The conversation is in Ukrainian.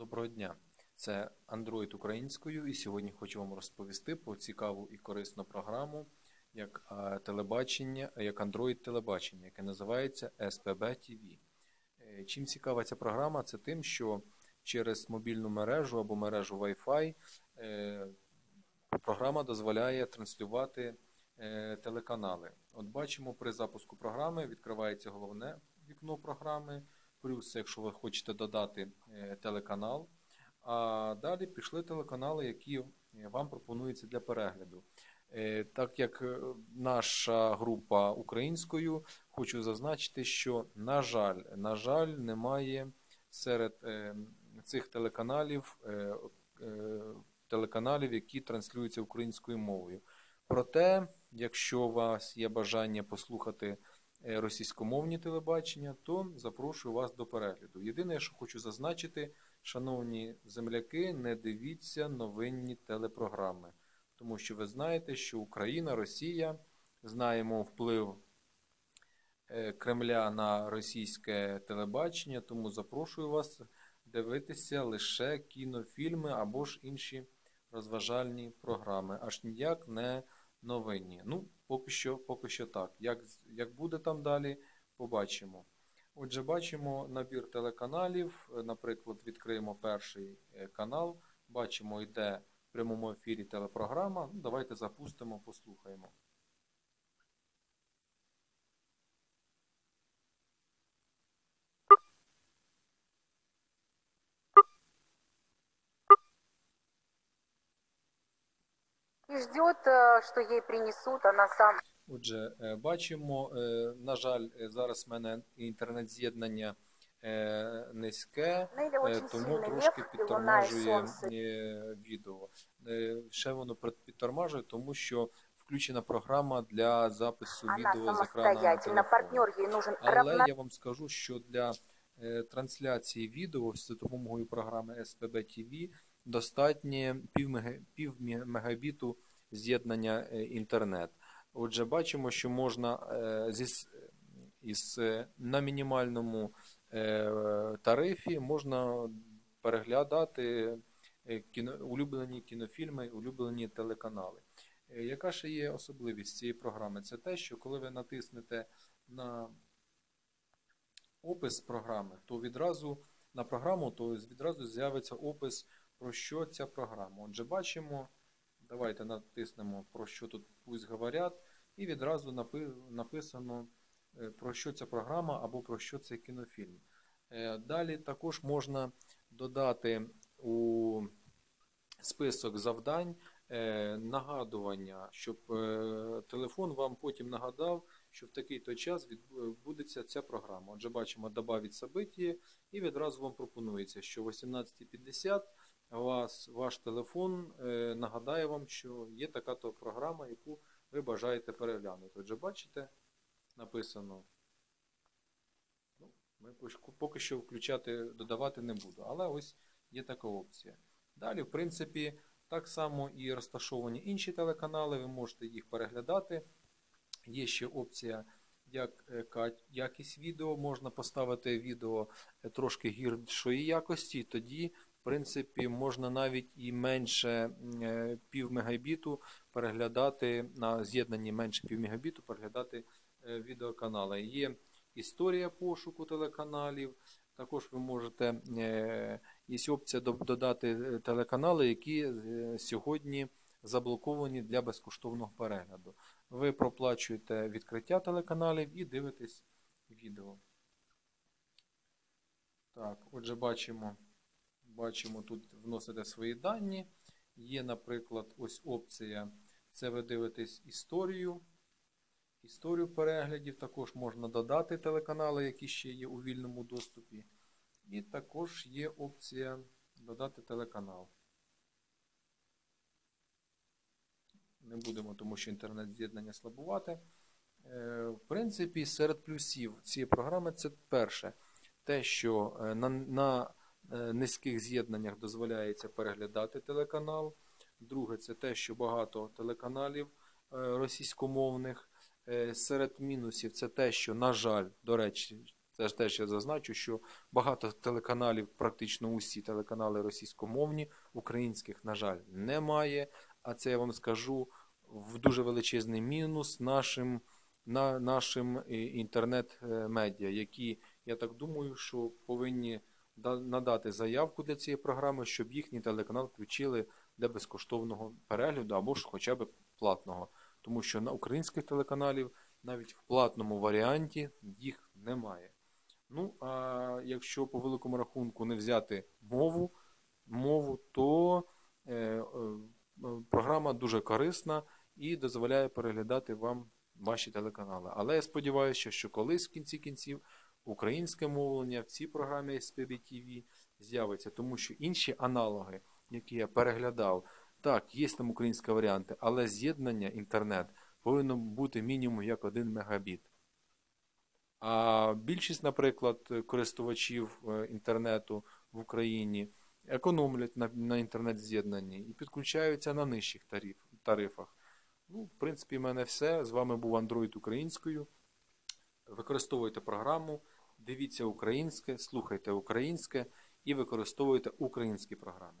Доброго дня! Це Android українською, і сьогодні хочу вам розповісти про цікаву і корисну програму як телебачення, як Android телебачення, яке називається SPB TV. Е, Чим цікава ця програма? Це тим, що через мобільну мережу або мережу Wi-Fi е, програма дозволяє транслювати е, телеканали. От бачимо, при запуску програми відкривається головне вікно програми. Плюс, якщо ви хочете додати е, телеканал, а далі пішли телеканали, які е, вам пропонуються для перегляду. Е, Так як наша група українською, хочу зазначити, що, на жаль, на жаль, немає серед цих телеканалів телеканалів, які транслюються українською мовою. Проте, якщо у вас є бажання послухати російськомовні телебачення, то запрошую вас до перегляду. Єдине, що хочу зазначити, шановні земляки, не дивіться новинні телепрограми, тому що ви знаєте, що Україна, Росія, знаємо вплив е, Кремля на російське телебачення, тому запрошую вас дивитися лише кінофільми або ж інші розважальні програми, аж ніяк не новинні. Ну, поки що, поки що так. Як, як буде там далі, побачимо. Отже, бачимо набір телеканалів. Наприклад, відкриємо перший е, канал. Бачимо, йде в прямому ефірі телепрограма. Ну, давайте запустимо, послухаємо. И ждет, э, что ей принесут, она сам. Отже, е, бачимо, е, на жаль, е, зараз в мене інтернет-з'єднання е, низьке, тому трошки і і підтормажує відео. Ще воно підтормажує, тому що включена програма для запису відео з екрану Але я вам скажу, що для трансляції відео з допомогою програми SPB TV достатньо пів, мега- пів мі- мегабіту з'єднання е, інтернет. Отже, бачимо, що можна е, зі, із, е, на мінімальному тарифі можна переглядати кіно, улюблені кінофільми, улюблені телеканали. Яка ще є особливість цієї програми? Це те, що коли ви натиснете на опис програми, то відразу на програму, то відразу з'явиться опис, про що ця програма. Отже, бачимо, давайте натиснемо про що тут пусть говорять, і відразу написано, е, про що ця програма або про що цей кінофільм. Е, Далі також можна додати у список завдань е, нагадування, щоб телефон вам потім нагадав, що в такий-то час відбудеться ця програма. Отже, бачимо «Добавить событие» і відразу вам пропонується, що о 18.50 вас, ваш телефон е, нагадає вам, що є така-то програма, яку ви бажаєте переглянути. Отже, бачите, написано. Ну, ми поки- поки що включати, додавати не буду, але ось є така опція. Далі, в принципі, так само і розташовані інші телеканали, ви можете їх переглядати. Є ще опція, як е, якість відео, можна поставити відео е, трошки гіршої якості, тоді, в принципі, можна навіть і менше е, пів мегабіту переглядати на з'єднанні менше пів мегабіту переглядати е, відеоканали. Є історія пошуку телеканалів. Також ви можете, е, є опція додати телеканали, які сьогодні заблоковані для безкоштовного перегляду. Ви проплачуєте відкриття телеканалів і дивитесь відео. Так, отже, бачимо, бачимо тут вносите свої дані. Є, наприклад, ось опція. Це ви дивитесь історію. Історію переглядів також можна додати телеканали, які ще є у вільному доступі. І також є опція додати телеканал. Не будемо, тому що інтернет-з'єднання слабувати. Е, В принципі, серед плюсів цієї програми це перше, те, що е, на, на низьких з'єднаннях дозволяється переглядати телеканал. Друге, це те, що багато телеканалів е, російськомовних. Е, Серед мінусів це те, що, на жаль, до речі, це Теж теж я зазначу, що багато телеканалів, практично усі телеканали російськомовні, українських, на жаль, немає. А це я вам скажу в дуже величезний мінус нашим, на, нашим е, інтернет-медіа, які, я так думаю, що повинні надати заявку для цієї програми, щоб їхній телеканал включили для безкоштовного перегляду або ж хоча б платного. Тому що на українських телеканалів навіть в платному варіанті їх немає. Ну, а якщо по великому рахунку не взяти мову, мову то е, е, програма дуже корисна і дозволяє переглядати вам ваші телеканали. Але я сподіваюся, що колись в кінці кінців українське мовлення в цій програмі SPB TV з'явиться, тому що інші аналоги, які я переглядав, так, є там українські варіанти, але з'єднання інтернет повинно бути мінімум як 1 мегабіт. А більшість, наприклад, користувачів е, інтернету в Україні економлять на, на інтернет-з'єднанні і підключаються на нижчих тариф, тарифах. Ну, в принципі, в мене все. З вами був Android українською. Використовуйте програму, дивіться українське, слухайте українське і використовуйте українські програми.